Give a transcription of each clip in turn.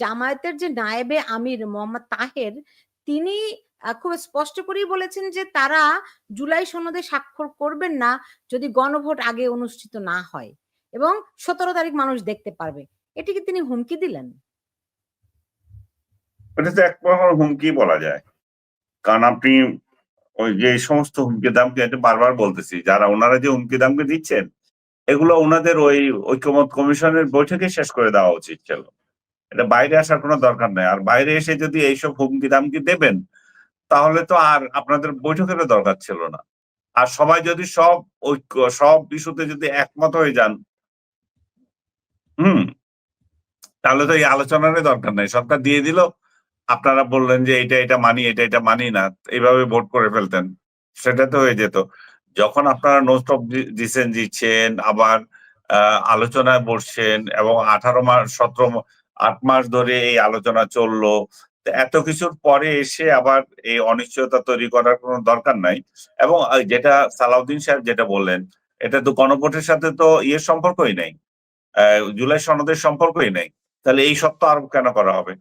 জামায়াতের যে নায়েবে আমির মোহাম্মদ তাহের, তিনি খুব স্পষ্ট করেই বলেছেন যে তারা জুলাই সনদে স্বাক্ষর করবেন না যদি গণভোট আগে অনুষ্ঠিত না হয় এবং সতেরো তারিখ মানুষ দেখতে পারবে। এটি কি তিনি হুমকি দিলেন? এটা তো হুমকি বলা যায়। কারণ আপনি ওই যে সমস্ত হুমকি দামকে বারবার বলতেছি, যারা ওনারা যে হুমকি দামকে দিচ্ছেন, এগুলো ওনাদের ওই ঐক্যমত কমিশনের বৈঠকে শেষ করে দেওয়া উচিত ছিল। এটা বাইরে আসার কোনো দরকার নাই। আর বাইরে এসে যদি এইসব হুমকি দামকি দেবেন, তাহলে তো আর আপনাদের বৈঠকের দরকার ছিল না। আর সবাই যদি সব ঐক্য, সব ইস্যুতে যদি একমত হয়ে যান, হুম, তাহলে তো এই আলোচনারই দরকার নেই। সরকার দিয়ে দিল, আপনারা বললেন যে এটা এটা মানি, এটা এটা মানি না, এইভাবে ভোট করে ফেলতেন, সেটা তো হয়ে যেত। যখন আপনারা নোট অফ ডিসেন দিচ্ছেন, আবার আলোচনায় বসছেন এবং আঠারো মাস, সতেরো আট মাস ধরে এই আলোচনা চলল। এত কিছুর পরে এসে আবার এই অনিশ্চয়তা তৈরি করার কোনো দরকার নাই। এবং যেটা সালাউদ্দিন সাহেব যেটা বললেন এটা তো গণভোটের সাথে তো ইয়ের সম্পর্কই নেই। জুলাই সনদের সম্পর্কই নেই। তাহলে এই সত্য আর কেন করা হবে?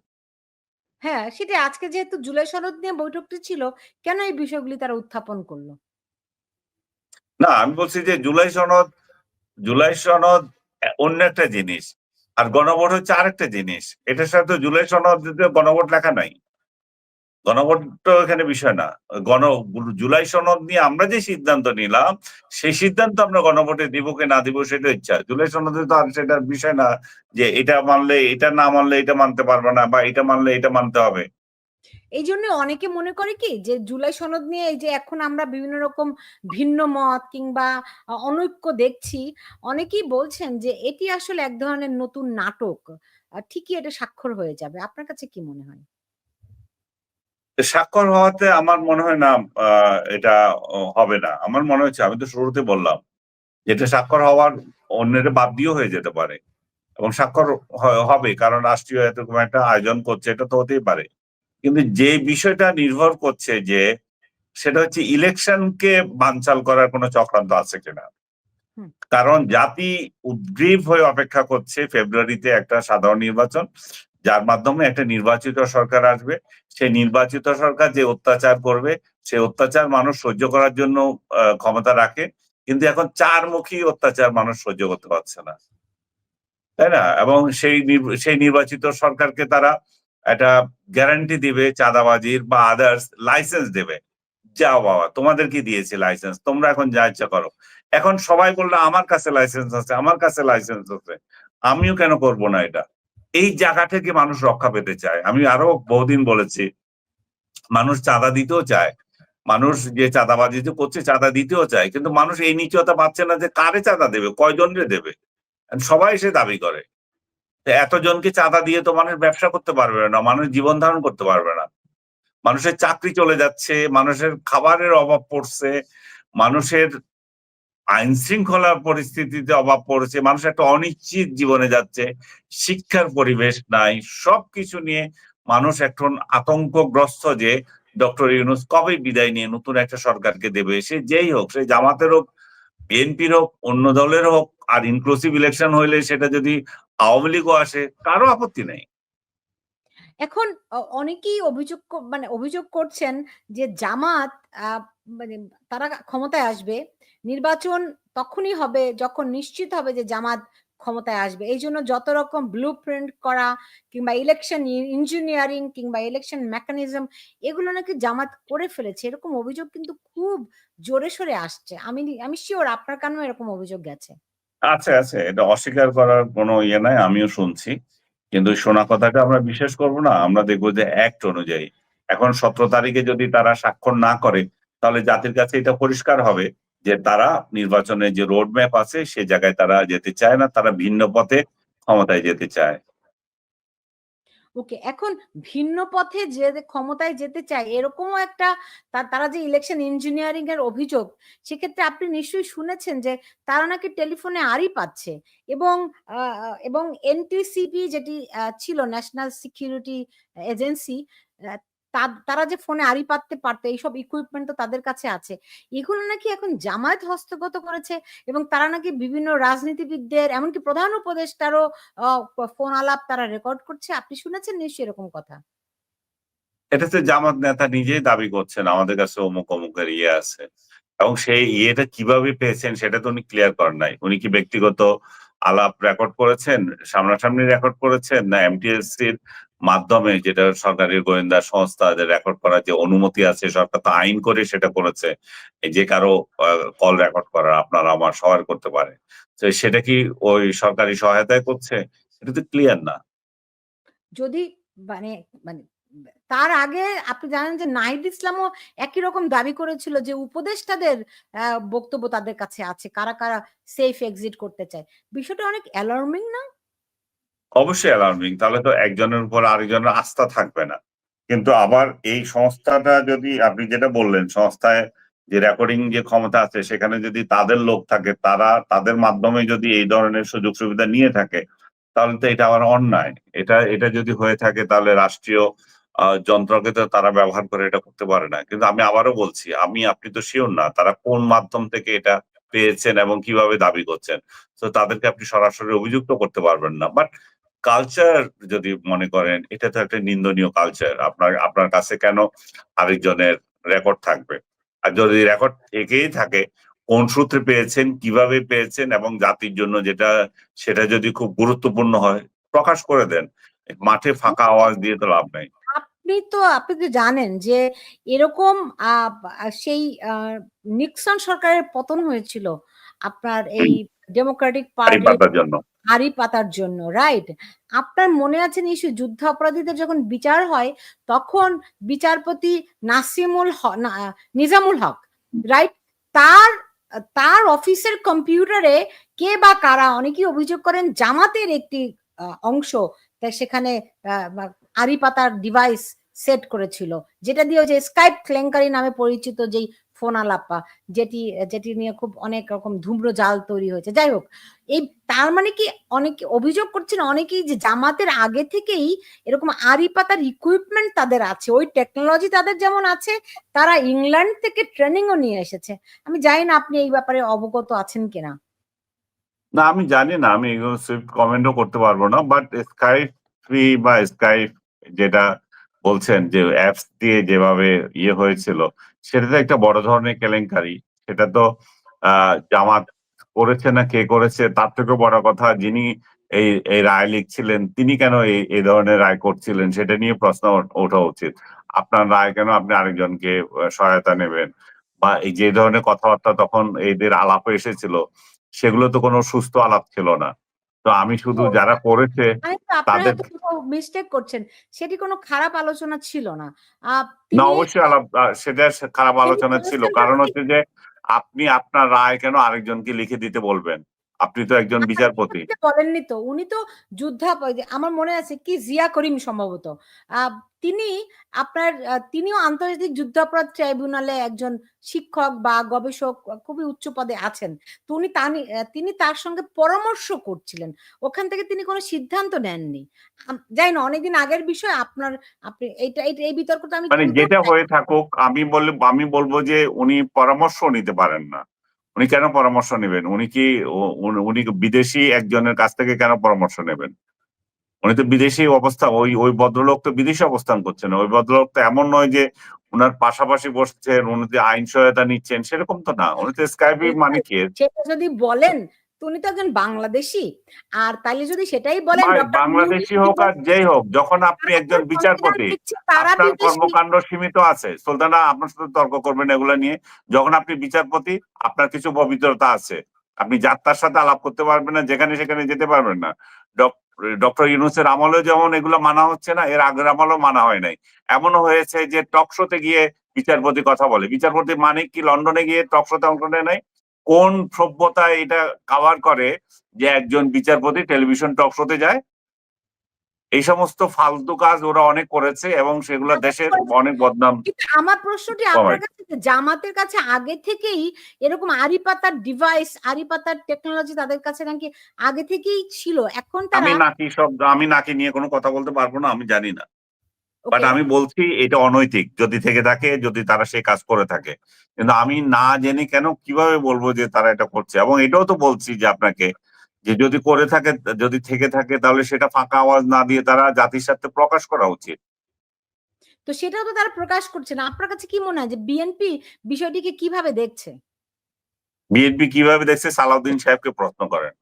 হ্যাঁ সেটা আজকে যেহেতু জুলাই সনদ নিয়ে বৈঠকটি ছিল কেন এই বিষয়গুলি তারা উত্থাপন করল? না আমি বলছি যে জুলাই সনদ জুলাই সনদ অন্য একটা জিনিস। আর গণভোট হচ্ছে আরেকটা জিনিস। এটার সাথে জুলাই সনদ গণভোট লেখা নাই। গণভোট তো এখানে বিষয় না। গণ, জুলাই সনদ নিয়ে আমরা যে সিদ্ধান্ত নিলাম, সেই সিদ্ধান্ত আমরা গণভোটে দিব কি না দিব সেটা ইচ্ছা। জুলাই সনদে তো আর সেটার বিষয় না যে এটা মানলে এটা না মানলে এটা মানতে পারবে না বা এটা মানলে এটা মানতে হবে। এই জন্য অনেকে মনে করে কি যে জুলাই সনদ নিয়ে এই যে এখন আমরা বিভিন্ন রকম ভিন্ন মত কিংবা অনৈক্য দেখছি, অনেকেই বলছেন যে এটি আসলে এক ধরনের নতুন নাটক। ঠিকই এটা স্বাক্ষর হয়ে যাবে। আপনার কাছে কি মনে হয়? স্বাক্ষর হওয়াতে আমার মনে হয় না এটা হবে না। আমার মনে হচ্ছে, আমি তো শুরুতে বললাম যেটা স্বাক্ষর হওয়ার অন্যের বাদ দিয়েও হয়ে যেতে পারে এবং স্বাক্ষর হবে। কারণ রাষ্ট্রীয় এরকম একটা আয়োজন করছে, এটা তো হতেই পারে। কিন্তু যে বিষয়টা নির্ভর করছে যে সেটা হচ্ছে ইলেকশনকে বানচাল করার কোনো চক্রান্ত আছে কিনা। কারণ জাতি উদ্গ্রীব হয়ে অপেক্ষা করছে ফেব্রুয়ারিতে একটা সাধারণ নির্বাচন যার মাধ্যমে একটা নির্বাচিত সরকার আসবে। সেই নির্বাচিত সরকার যে অত্যাচার করবে সে অত্যাচার মানুষ সহ্য করার জন্য ক্ষমতা রাখে। কিন্তু এখন চারমুখী অত্যাচার মানুষ সহ্য করতে পারছে না। তাই না? এবং সেই সেই নির্বাচিত সরকারকে তারা একটা গ্যারান্টি দিবে, চাঁদাবাজির বা আদার্স লাইসেন্স দেবে। যাও বাবা তোমাদের কি দিয়েছে লাইসেন্স তোমরা এখন যা ইচ্ছা করো। এখন সবাই বলল, আমার কাছে লাইসেন্স আছে, আমার কাছে লাইসেন্স আছে। আমিও কেন করব না এটা? এই জায়গা থেকে মানুষ রক্ষা পেতে চায়। আমি আরও বহুদিন বলেছি, মানুষ চাঁদা দিতেও চায়। মানুষ যে চাঁদাবাজি করছে, চাঁদা দিতেও চায়। কিন্তু মানুষ এই নিচতা পাচ্ছে না যে কারে চাঁদা দেবে, কয়জনরে দেবে। সবাই সে দাবি করে। এতজনকে চাঁদা দিয়ে তো মানুষ ব্যবসা করতে পারবে না, মানুষ জীবন ধারণ করতে পারবে না। মানুষের চাকরি চলে যাচ্ছে, মানুষের খাবারের অভাব পড়ছে, মানুষের আইন শৃঙ্খলার পরিস্থিতিতে অভাব পড়েছে, মানুষ একটা অনিশ্চিত জীবনে যাচ্ছে, শিক্ষার পরিবেশ নাই, সবকিছু নিয়ে মানুষ এখন আতঙ্কগ্রস্ত যে ডক্টর ইউনুস কবে বিদায় নিয়ে নতুন একটা সরকারকে দেবে, সে যেই হোক, সে জামাতের হোক, বিএনপির হোক, অন্য দলের হোক, আর ইনক্লুসিভ ইলেকশন হইলে সেটা যদি আওয়ামী লীগও আসে, কারও আপত্তি নেই। এখন অনেকেই অভিযোগ মানে অভিযোগ করছেন যে জামাত মানে তারা ক্ষমতায় আসবে, নির্বাচন তখনই হবে যখন নিশ্চিত হবে যে জামাত ক্ষমতায় আসবে। এই জন্য যত রকম ব্লু প্রিন্ট করা কিংবা ইলেকশন ইঞ্জিনিয়ারিং কিংবা ইলেকশন মেকানিজম এগুলো নাকি জামাত করে ফেলেছে। এরকম অভিযোগ কিন্তু খুব জোরে সোরে আসছে। আমি আমি শিওর আপনার কানেও এরকম অভিযোগ গেছে। আছে আছে। এটা অস্বীকার করার কোনো ইয়ে নাই, আমিও শুনছি। কিন্তু শোনা কথাটা আমরা বিশ্বাস করব না, আমরা দেখব যে অ্যাক্ট অনুযায়ী। এখন সতেরো তারিখে যদি তারা স্বাক্ষর না করে, তাহলে জাতির কাছে এটা পরিষ্কার হবে যে তারা নির্বাচনে যে রোড ম্যাপ আছে, সে জায়গায় তারা যেতে চায় না, তারা ভিন্ন পথে ক্ষমতায় যেতে চায়। ওকে এখন ভিন্ন পথে যে ক্ষমতায় যেতে চায়, এরকমও একটা তারা যে ইলেকশন ইঞ্জিনিয়ারিং এর অভিযোগ, সেক্ষেত্রে আপনি নিশ্চয়ই শুনেছেন যে তারা নাকি টেলিফোনে আরই পাচ্ছে এবং এবং এনটিসিপি যেটি ছিল ন্যাশনাল সিকিউরিটি এজেন্সি তারা যে ফোনে আড়ি পাততে পারতো, এইসব ইকুইপমেন্ট তো তাদের কাছে আছে। এগুলো নাকি এখন জামায়াত হস্তগত করেছে এবং তারা নাকি বিভিন্ন রাজনীতিবিদদের, এমনকি প্রধান উপদেষ্টারও ফোন আলাপ তারা রেকর্ড করছে। আপনি শুনেছেন নিশ্চয়ই এরকম কথা? এটা তো জামাত নেতা নিজেই দাবি করছেন, আমাদের কাছে অমুক অমুকের ইয়ে আছে। এবং সেই ইয়েটা কীভাবে পেয়েছেন সেটা তো উনি ক্লিয়ার করেন নাই। উনি কি ব্যক্তিগত আলাপ রেকর্ড করেছেন, সামনাসামনি রেকর্ড করেছেন, না এমটিএসসির মাধ্যমে যেটা সরকারি গোয়েন্দা সংস্থা রেকর্ড করার যে অনুমতি আছে, সরকার তো আইন করে সেটা করেছে। যে কারও কল রেকর্ড করার আপনার আমার সবার করতে পারে তো সেটা কি ওই সরকারি সহায়তায় করছে? এটা তো ক্লিয়ার না। যদি মানে মানে তার আগে আপনি জানেন যে নাহিদ ইসলামও একই রকম দাবি করেছিল যে উপদেষ্টাদের বক্তব্য তাদের কাছে আছে, কারা কারা সেফ এক্সিট করতে চায়। বিষয়টা অনেক অ্যালার্মিং না? অবশ্যই অ্যালার্মিং তাহলে তো একজনের উপর আরেকজনের আস্থা থাকবে না। কিন্তু আবার এই সংস্থাটা যদি, আপনি যেটা বললেন, সংস্থায় যে রেকর্ডিং যে ক্ষমতা আছে, সেখানে যদি তাদের লোক থাকে, তারা তাদের মাধ্যমে যদি এই ধরনের সুযোগ সুবিধা নিয়ে থাকে, তাহলে তো এটা আবার অন্যায়। এটা এটা যদি হয়ে থাকে, তাহলে রাষ্ট্রীয় যন্ত্রকে তো তারা ব্যবহার করে এটা করতে পারে না। কিন্তু আমি আবারও বলছি, আমি, আপনি তো শিওর না, তারা কোন মাধ্যম থেকে এটা পেয়েছেন এবং কীভাবে দাবি করছেন? তো তাদেরকে আপনি সরাসরি অভিযুক্ত করতে পারবেন না। বাট কালচার যদি মনে করেন এটা তো একটা নিন্দনীয় কালচার আপনার আপনার কাছে কেন আরেকজনের রেকর্ড থাকবে? আর যদি রেকর্ড থেকেই থাকে কোন সূত্রে পেয়েছেন কীভাবে পেয়েছেন এবং জাতির জন্য যেটা সেটা যদি খুব গুরুত্বপূর্ণ হয় প্রকাশ করে দেন। মাঠে ফাঁকা আওয়াজ দিয়ে তো লাভ নাই। আপনি তো আপনি তো জানেন যে এরকম সেই নিক্সন সরকারের পতন হয়েছিল আপনার এই ডেমোক্রেটিক পানি পার্টি পাতার জন্য। হাড়ি পাতার জন্য রাইট আপনার মনে আছে নিশ্চয়ই যুদ্ধ অপরাধীদের যখন বিচার হয়, তখন বিচারপতি নাসিমুল নিজামুল হক রাইট তার তার অফিসের কম্পিউটারে কে বা কারা অনেকেই অভিযোগ করেন জামাতের একটি অংশ সেখানে বা পাতার ডিভাইস সেট করেছিল, যেটা দিয়ে যে স্কাইপ ক্লেঙ্কারি নামে পরিচিত যেই ফোন আলাপা যেটি যেটি নিয়ে খুব অনেক রকম ধূম্র জাল তৈরি হয়েছে। যাই হোক, এই তার মানে কি অনেকে অভিযোগ করছেন, অনেকেই যে জামাতের আগে থেকেই এরকম আড়ি পাতার ইকুইপমেন্ট তাদের আছে। ওই টেকনোলজি তাদের যেমন আছে, তারা ইংল্যান্ড থেকে ট্রেনিংও নিয়ে এসেছে। আমি জানি না আপনি এই ব্যাপারে অবগত আছেন কিনা। না, আমি জানি না, আমি সুইফট কমেন্টও করতে পারব না বাট স্কাইপ ফ্রি বা স্কাইপ যেটা বলছেন যে অ্যাপস দিয়ে যেভাবে ইয়ে হয়েছিল, সেটা তো একটা বড় ধরনের কেলেঙ্কারি। সেটা তো জামাত করেছে না কে করেছে, তার থেকেও বড় কথা, যিনি এই এই রায় লিখছিলেন, তিনি কেন এই এই ধরনের রায় করছিলেন, সেটা নিয়ে প্রশ্ন ওঠা উচিত। আপনার রায় কেন আপনি আরেকজনকে সহায়তা নেবেন? বা এই যে ধরনের কথাবার্তা তখন এদের আলাপে এসেছিল, সেগুলো তো কোনো সুস্থ আলাপ ছিল না। তো আমি শুধু যারা করেছে তাদের- মিস্টেক করছেন। সেটি কোনো খারাপ আলোচনা ছিল না। না অবশ্যই সেটা খারাপ আলোচনা ছিল। কারণ হচ্ছে যে আপনি আপনার রায় কেন আরেকজনকে লিখে দিতে বলবেন? আপনি তো একজন বিচারপতি। উনি বলেননি তো উনি তো যুদ্ধা আমার মনে আছে কি জিয়া করিম সম্ভবত। তিনি আপনার তিনিও আন্তর্জাতিক যুদ্ধাপরাধ ট্রাইব্যুনালে একজন শিক্ষক বা গবেষক খুবই উচ্চ পদে আছেন। তো উনি তিনি তার সঙ্গে পরামর্শ করছিলেন। ওখান থেকে তিনি কোনো সিদ্ধান্ত নেননি। যাই না অনেকদিন আগের বিষয় আপনার আপনি এইটা এই বিতর্কটা আমি মানে যেটা হয়ে থাকুক আমি বললে আমি বলব যে উনি পরামর্শ নিতে পারেন না। উনি কেন পরামর্শ নেবেন? উনি কি উনি বিদেশি একজনের কাছ থেকে কেন পরামর্শ নেবেন? উনি তো বিদেশি অবস্থা ওই ওই ভদ্রলোক তো বিদেশে অবস্থান করছেন। ওই ভদ্রলোক তো এমন নয় যে উনার পাশাপাশি বসছেন উনি যে আইন সহায়তা নিচ্ছেন সেরকম তো না। উনি তো স্কাইপি মানে কি যদি বলেন উনি তো একজন বাংলাদেশি। আর তাইলে যদি সেটাই বলেন বাংলাদেশি হোক আর যেই হোক যখন আপনি একজন বিচারপতি আপনার কর্মকাণ্ড সীমিত আছে। সুলতানা আপনার সাথে তর্ক করবেন এগুলো নিয়ে। যখন আপনি বিচারপতি আপনার কিছু পবিত্রতা আছে। আপনি যাত্রার সাথে আলাপ করতে পারবেন না যেখানে সেখানে যেতে পারবেন না। ডক্টর ইউনুসের আমলেও যেমন এগুলো মানা হচ্ছে না এর আগের আমলেও মানা হয় নাই। এমনও হয়েছে যে টক শোতে গিয়ে বিচারপতি কথা বলে। বিচারপতি মানে কি? লন্ডনে গিয়ে টক শোতে অংশ নেয় নাই? কোন সভ্যতা এটা কাভার করে যে একজন বিচারপতি টেলিভিশন টক শোতে যায়? এই সমস্ত ফালতু কাজ ওরা অনেক করেছে এবং সেগুলো দেশের অনেক বদনাম আমার প্রশ্নটি আপনার কাছে জামাতের কাছে আগে থেকেই এরকম আড়ি পাতার ডিভাইস আড়ি পাতার টেকনোলজি তাদের কাছে নাকি আগে থেকেই ছিল? এখন আমি নাকি সব আমি নাকি নিয়ে কোনো কথা বলতে পারব না আমি জানি না। বাট আমি বলছি এটা অনৈতিক। যদি থেকে থাকে যদি তারা সেই কাজ করে থাকে। কিন্তু আমি না জেনে কেন কীভাবে বলব যে তারা এটা করছে? এবং এটাও তো বলছি যে আপনাকে যে যদি করে থাকে যদি থেকে থাকে তাহলে সেটা ফাঁকা আওয়াজ না দিয়ে তারা জাতির সাথে প্রকাশ করা উচিত। তো সেটাও তো তারা প্রকাশ করছে না। আপনার কাছে কি মনে হয় যে বিএনপি বিষয়টিকে কীভাবে দেখছে? বিএনপি কীভাবে দেখছে? সালাউদ্দিন সাহেবকে প্রশ্ন করেন।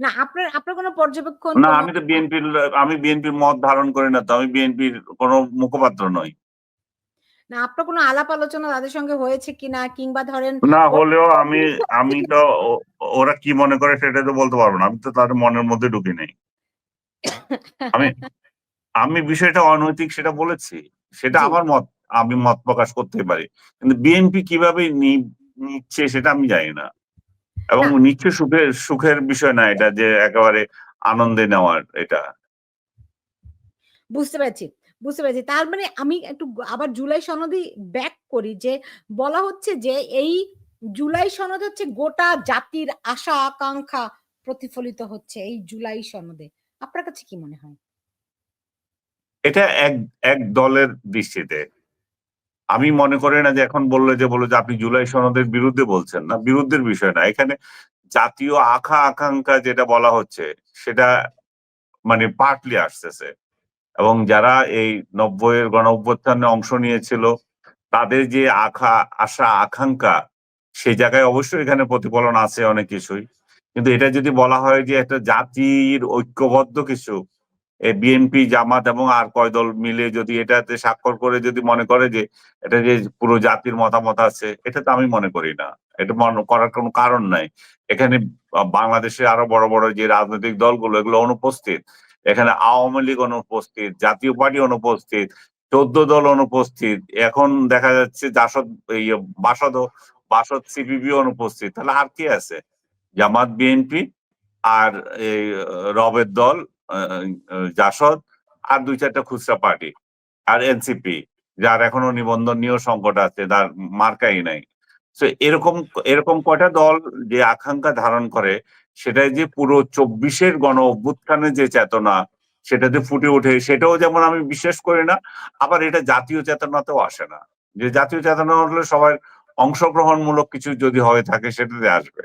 না আপনার আপনার কোনো পর্যবেক্ষণ না আমি তো বিএনপির আমি বিএনপির মত ধারণ করি না তো আমি বিএনপির কোনো মুখপাত্র নই। না আপনার কোনো আলাপ আলোচনা তাদের সঙ্গে হয়েছে কিনা কিংবা ধরেন না হলেও আমি আমি তো ওরা কি মনে করে সেটা তো বলতে পারব না আমি তো তাদের মনের মধ্যে ঢুকি নেই। আমি আমি বিষয়টা অনৈতিক সেটা বলেছি সেটা আমার মত আমি মত প্রকাশ করতে পারি। কিন্তু বিএনপি কীভাবে নিচ্ছে সেটা আমি জানি না। এবং না। নিচ্ছে সুখের সুখের বিষয় না এটা যে একেবারে আনন্দে নেওয়ার এটা। বুঝতে পারছি বুঝতে পেরেছি। তার মানে আমি একটু আবার জুলাই সনদই ব্যাক করি যে বলা হচ্ছে যে এই জুলাই সনদ হচ্ছে গোটা জাতির আশা আকাঙ্ক্ষা প্রতিফলিত হচ্ছে এই জুলাই সনদে। আপনার কাছে কি মনে হয়? এটা এক এক দলের দৃষ্টিতে। আমি মনে করি না যে এখন বললে যে বলো যে আপনি জুলাই সনদের বিরুদ্ধে বলছেন না, বিরুদ্ধের বিষয় না। এখানে জাতীয় আশা আকাঙ্ক্ষা যেটা বলা হচ্ছে, সেটা মানে পার্টলি আসতেছে। এবং যারা এই নব্বইয়ের গণ অভ্যুত্থানে অংশ নিয়েছিল, তাদের যে আখা, আশা, আকাঙ্ক্ষা সেই জায়গায় অবশ্যই এখানে প্রতিফলন আছে অনেক কিছুই। কিন্তু এটা যদি বলা হয় যে একটা জাতির ঐক্যবদ্ধ কিছু বিএনপি জামাত এবং আর কয় দল মিলে যদি এটাতে স্বাক্ষর করে যদি মনে করে যে এটা যে পুরো জাতির মতামত আছে, এটা তো আমি মনে করি না। এটা মনে করার কোনো কারণ নাই। এখানে বাংলাদেশে আরও বড় বড় যে রাজনৈতিক দলগুলো, এগুলো অনুপস্থিত। এখানে আওয়ামী লীগ অনুপস্থিত, জাতীয় পার্টি অনুপস্থিত, চোদ্দ দল অনুপস্থিত। এখন দেখা যাচ্ছে জাসদ বাসদ বাসদ সিপিবি অনুপস্থিত। তাহলে আর কি আছে? জামাত বিএনপি আর এই রবের দল জাসদ আর দুই চারটা খুচরা পার্টি আর এনসিপি যার এখনও নিবন্ধনীয় সংকট আছে, তার মার্কাই নাই। তো এরকম এরকম কয়টা দল যে আকাঙ্ক্ষা ধারণ করে, সেটাই যে পুরো চব্বিশের গণ অভ্যুত্থানের যে চেতনা সেটাতে ফুটে ওঠে, সেটাও যেমন আমি বিশ্বাস করি না, আবার এটা জাতীয় চেতনাতেও আসে না। যে জাতীয় চেতনা হলে সবার অংশগ্রহণমূলক কিছু যদি হয়ে থাকে, সেটাতে আসবে।